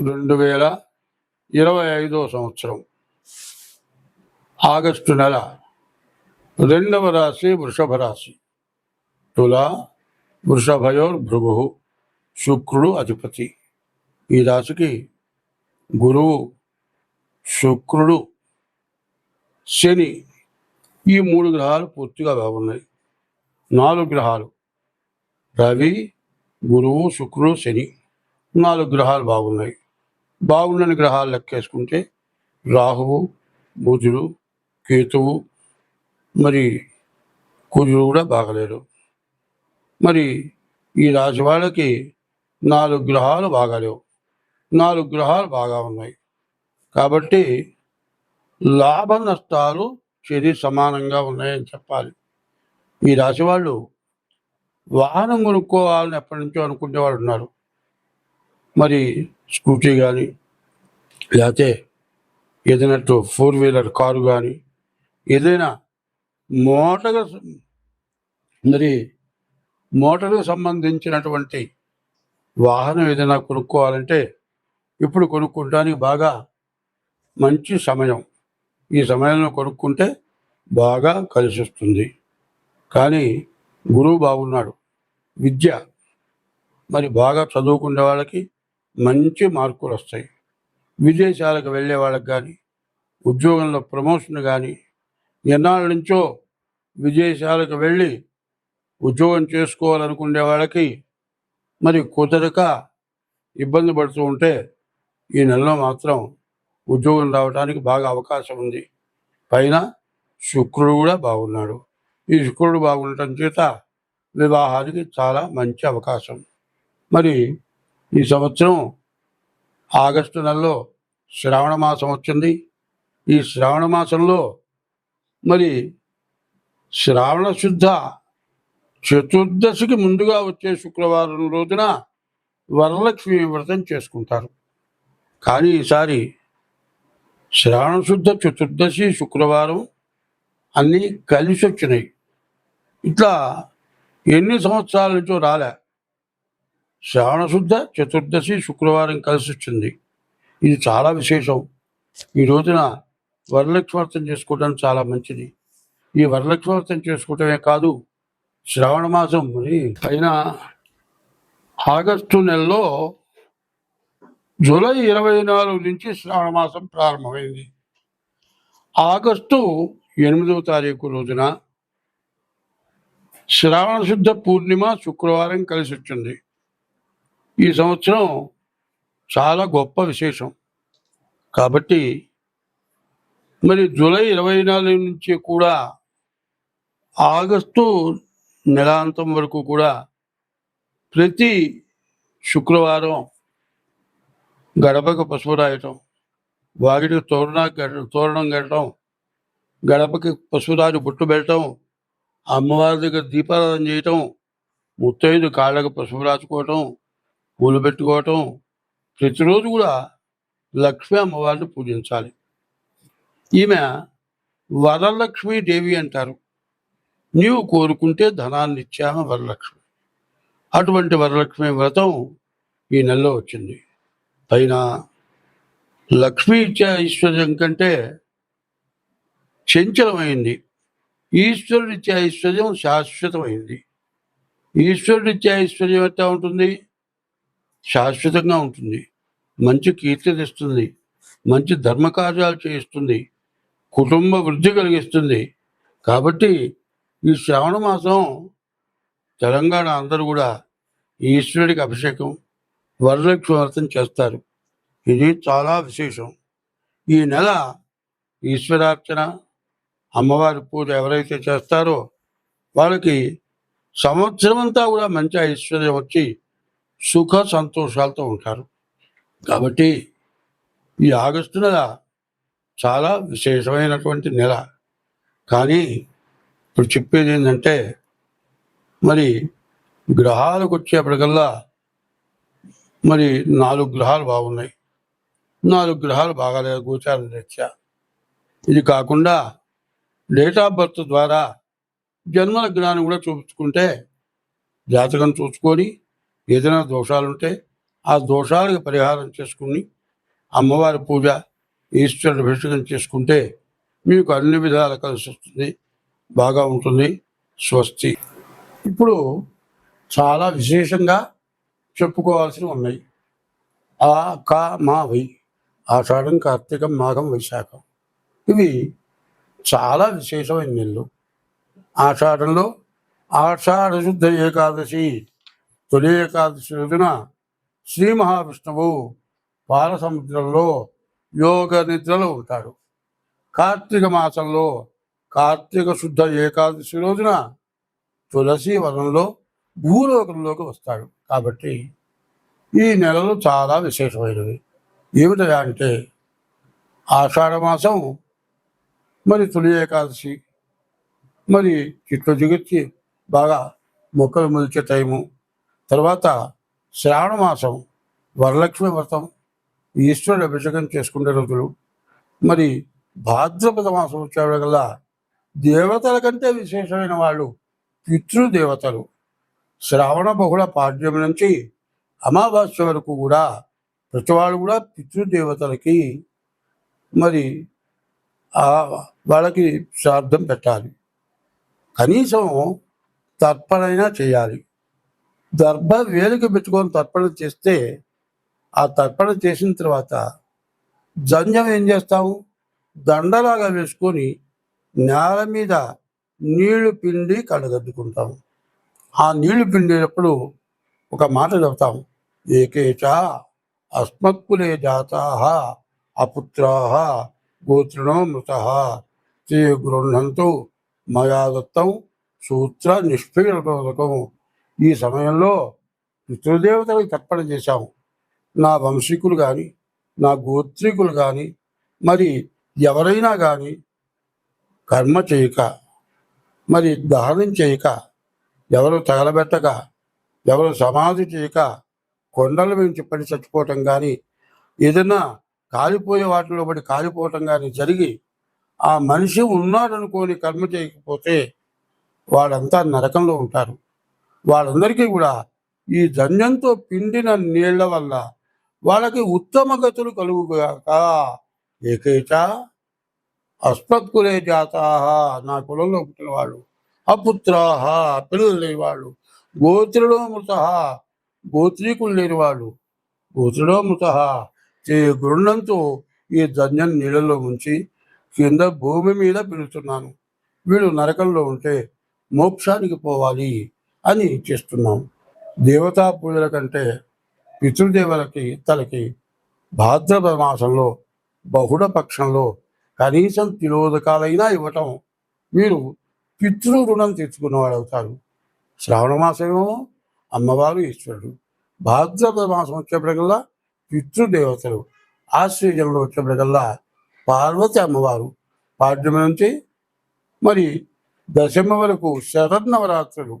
రెండు వేల ఇరవై ఐదో సంవత్సరం. ఆగస్టు నెల రెండవ రాశి వృషభ రాశి. తులా వృషభయోర్ భృగు శుక్రుడు అధిపతి. ఈ రాశికి గురువు శుక్రుడు శని ఈ మూడు గ్రహాలు పూర్తిగా బాగున్నాయి. నాలుగు గ్రహాలు రవి గురువు శుక్రుడు శని నాలుగు గ్రహాలు బాగున్నాయి. బాగుండని గ్రహాలు లెక్కేసుకుంటే రాహువు బుధుడు కేతువు మరి కుజుడు కూడా బాగలేరు. మరి ఈ రాశి వాళ్ళకి నాలుగు గ్రహాలు బాగాలేవు. నాలుగు గ్రహాలు బాగా ఉన్నాయి. కాబట్టి లాభ నష్టాలు చెరి సమానంగా ఉన్నాయని చెప్పాలి. ఈ రాశి వాళ్ళు వాహనం కొనుక్కోవాలని ఎప్పటి నుంచో అనుకునే వాళ్ళు ఉన్నారు. మరి స్కూటీ కానీ లేకపోతే ఏదైనా ఫోర్ వీలర్ కారు కానీ ఏదైనా మోటార్ మరి మోటార్కు సంబంధించినటువంటి వాహనం ఏదైనా కొనుక్కోవాలంటే ఇప్పుడు కొనుక్కోవడానికి బాగా మంచి సమయం. ఈ సమయంలో కొనుక్కుంటే బాగా కలిసి వస్తుంది. కానీ గురువు బాగున్నాడు. విద్య. మరి బాగా చదువుకునే వాళ్ళకి మంచి మార్కులు వస్తాయి. విదేశాలకు వెళ్ళే వాళ్ళకి కానీ ఉద్యోగంలో ప్రమోషన్ కానీ ఎన్నాళ్ళ నుంచో విదేశాలకు వెళ్ళి ఉద్యోగం చేసుకోవాలనుకునే వాళ్ళకి మరి కుదరక ఇబ్బంది పడుతూ ఉంటే ఈ నెలలో మాత్రం ఉద్యోగం రావడానికి బాగా అవకాశం ఉంది. పైన శుక్రుడు కూడా బాగున్నాడు. ఈ శుక్రుడు బాగుండటం చేత వివాహానికి చాలా మంచి అవకాశం. మరి ఈ సంవత్సరం ఆగస్టు నెలలో శ్రావణ మాసం వచ్చింది. ఈ శ్రావణ మాసంలో మరి శ్రావణ శుద్ధ చతుర్దశికి ముందుగా వచ్చే శుక్రవారం రోజున వరలక్ష్మి వ్రతం చేసుకుంటారు. కానీ ఈసారి శ్రావణ శుద్ధ చతుర్దశి శుక్రవారం అన్నీ కలిసి వచ్చినాయి ఇట్లా ఎన్ని సంవత్సరాల నుంచో రాలే. శ్రావణశుద్ధ చతుర్దశి శుక్రవారం కలిసి వచ్చింది. ఇది చాలా విశేషం. ఈ రోజున వరలక్ష్మి చేసుకోవడం చాలా మంచిది. ఈ వరలక్ష్మి చేసుకోవటమే కాదు శ్రావణ మాసం అయినా ఆగస్టు నెలలో జూలై ఇరవై నాలుగు నుంచి శ్రావణ మాసం ప్రారంభమైంది. ఆగస్టు ఎనిమిదవ తారీఖు రోజున శ్రావణ శుద్ధ పూర్ణిమ శుక్రవారం కలిసి వచ్చింది. ఈ సంవత్సరం చాలా గొప్ప విశేషం. కాబట్టి మరి జూలై ఇరవై నాలుగు నుంచి కూడా ఆగస్టు నెలాంతం వరకు కూడా ప్రతి శుక్రవారం గడపకు పసుపు రాయటం వాకిటికి తోరణ తోరణం కట్టడం గడపకి పసుపు రాజు బుట్టు పెట్టడం అమ్మవారి దగ్గర దీపారాధన చేయటం ముత్తైదు కాళ్ళకు పసుపు రాసుకోవటం పూలు పెట్టుకోవటం. ప్రతిరోజు కూడా లక్ష్మీ అమ్మవారిని పూజించాలి. ఈమె వరలక్ష్మీ దేవి అంటారు. నీవు కోరుకుంటే ధనాన్ని ఇచ్చామ వరలక్ష్మి? అటువంటి వరలక్ష్మి వ్రతం ఈ నెలలో వచ్చింది. పైన లక్ష్మీ ఇచ్చే ఐశ్వర్యం కంటే చంచలమైంది. ఈశ్వరుడిచ్చే ఐశ్వర్యం శాశ్వతమైంది. ఈశ్వరుడిచ్చే ఐశ్వర్యం ఎట్లా ఉంటుంది? శాశ్వతంగా ఉంటుంది. మంచి కీర్తి తెస్తుంది మంచి ధర్మకార్యాలు చేయిస్తుంది. కుటుంబ వృద్ధి కలిగిస్తుంది. కాబట్టి ఈ శ్రావణ మాసం తెలంగాణ అందరూ కూడా ఈశ్వరుడికి అభిషేకం వరలక్ష్మి వ్రతం చేస్తారు. ఇది చాలా విశేషం. ఈ నెల ఈశ్వరార్చన అమ్మవారి పూజ ఎవరైతే చేస్తారో వాళ్ళకి సంవత్సరం అంతా కూడా మంచి ఐశ్వర్యం వచ్చి సుఖ సంతోషాలతో ఉంటారు. కాబట్టి ఈ ఆగస్టు నెల చాలా విశేషమైనటువంటి నెల. కానీ ఇప్పుడు చెప్పేది ఏంటంటే మరి గ్రహాలకు వచ్చేప్పటికల్లా మరి నాలుగు గ్రహాలు బాగున్నాయి. నాలుగు గ్రహాలు బాగాలేదు గోచారం రీత్యా ఇది కాకుండా డేట్ ఆఫ్ బర్త్ ద్వారా జన్మల జ్ఞానం కూడా చూపించుకుంటే జాతకం చూసుకొని ఏదైనా దోషాలుంటే ఆ దోషాలకు పరిహారం చేసుకుని అమ్మవారి పూజ ఈశ్వరుడు అభిషేకం చేసుకుంటే మీకు అన్ని విధాలు కలిసి వస్తుంది బాగా ఉంటుంది స్వస్తి. ఇప్పుడు చాలా విశేషంగా చెప్పుకోవాల్సినవి ఉన్నాయి. ఆ కా మా వై ఆషాఢం కార్తీకం మాఘం వైశాఖం. ఇవి చాలా విశేషమైన నెలలు. ఆషాఢంలో ఆషాఢ శుద్ధ ఏకాదశి తొలి ఏకాదశి రోజున శ్రీ మహావిష్ణువు పాలసముద్రంలో యోగ నిద్రలో ఉంటాడు. కార్తీక మాసంలో కార్తీక శుద్ధ ఏకాదశి రోజున తులసి వనంలో భూలోకంలోకి వస్తాడు. కాబట్టి ఈ నెలలు చాలా విశేషమైనవి ఏమిటయా అంటే ఆషాఢ మాసం మరి తొలి ఏకాదశి మరి చిట్లు జిగిచ్చి బాగా మొక్కలు మొలిచే టైము తర్వాత శ్రావణ మాసం వరలక్ష్మి వ్రతం ఈశ్వరుడు అభిషేకం చేసుకునే రోజులు. మరి భాద్రపద మాసం వచ్చేవరకల్లా దేవతల కంటే విశేషమైన వాళ్ళు పితృదేవతలు. శ్రావణ బహుళ పాడ్యం నుంచి అమావాస్య వరకు కూడా ప్రతి వాళ్ళు కూడా పితృదేవతలకి మరి వాళ్ళకి శ్రాద్ధం పెట్టాలి. కనీసం తర్పణైనా చేయాలి. దర్భ వేలిక పెట్టుకొని తర్పణ చేస్తే ఆ తర్పణ చేసిన తర్వాత జంజం ఏం చేస్తాము దండలాగా వేసుకొని నేల మీద నీళ్ళు పిండి కడగద్దుకుంటాము ఆ నీళ్ళు పిండినప్పుడు ఒక మాట చెప్తాం ఏకేచ అస్మత్కులే జాతా అపుత్రా గోత్రిణో మృత తే గృహంతో మయా దత్తం సూత్ర నిష్పీడకం ఈ సమయంలో పితృదేవతలకు తర్పణ చేశాము. నా వంశీకులు కానీ నా గోత్రికులు కానీ మరి ఎవరైనా కానీ కర్మ చేయక మరి దహనం చేయక ఎవరు తగలబెట్టక ఎవరు సమాధి చేయక కొండల నుంచి పడి చచ్చిపోవటం కానీ ఏదైనా కాలిపోయే వాటిలో పడి కాలిపోవటం కానీ జరిగి ఆ మనిషి ఉన్నాడనుకోని కర్మ చేయకపోతే వాళ్ళంతా నరకంలో ఉంటారు. వాళ్ళందరికీ కూడా ఈ ధన్యంతో పిండిన నీళ్ళ వల్ల వాళ్ళకి ఉత్తమ గతులు కలుగుగాక. ఏకైత అస్మత్కులే జాతా నా కులంలో పుట్టిన వాళ్ళు అపుత్రాహ పిల్లలు లేనివాళ్ళు వాళ్ళు మృత గోత్రీకులు లేని వాళ్ళు మృత చే గురుణంతో ఈ ధన్యం నీళ్ళలో ఉంచి కింద భూమి మీద పిలుస్తున్నాను. వీళ్ళు నరకంలో ఉంటే మోక్షానికి పోవాలి. అని చేస్తున్నాం. దేవతా పూజల కంటే పితృదేవులకి తలకి భాద్రపద మాసంలో బహుళ పక్షంలో కనీసం తిరోధకాలైనా ఇవ్వటం మీరు పితృ రుణం తెచ్చుకున్నవాడు అవుతారు. శ్రావణ మాసమేమో అమ్మవారు ఈశ్వరుడు. భాద్రపద మాసం వచ్చేప్పటికల్లా పితృదేవతలు ఆశ్రయంలో వచ్చేప్పటికల్లా పార్వతి అమ్మవారు. పాడ్యమి నుంచి మరి దశమ వరకు శరన్నవరాత్రులు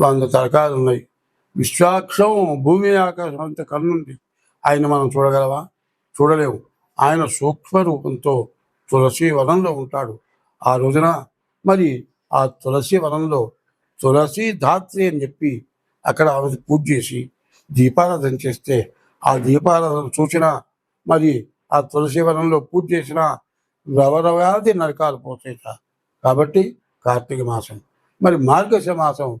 వంద తరకాలు ఉన్నాయి. విశ్వాక్షం భూమి ఆకాశం అంత కన్నుంది. ఆయన మనం చూడగలవా? చూడలేము. ఆయన సూక్ష్మ రూపంతో తులసి వనంలో ఉంటాడు. ఆ రోజున మరి ఆ తులసి వనంలో తులసి ధాత్రి అని చెప్పి అక్కడ ఆమె పూజ చేసి దీపారాధన చేస్తే ఆ దీపారాధన చూసిన మరి ఆ తులసి వనంలో పూజ చేసిన రవరవాది నరకాలు పోతాయి కాబట్టి కార్తీక మాసం. మరి మార్గశ మాసం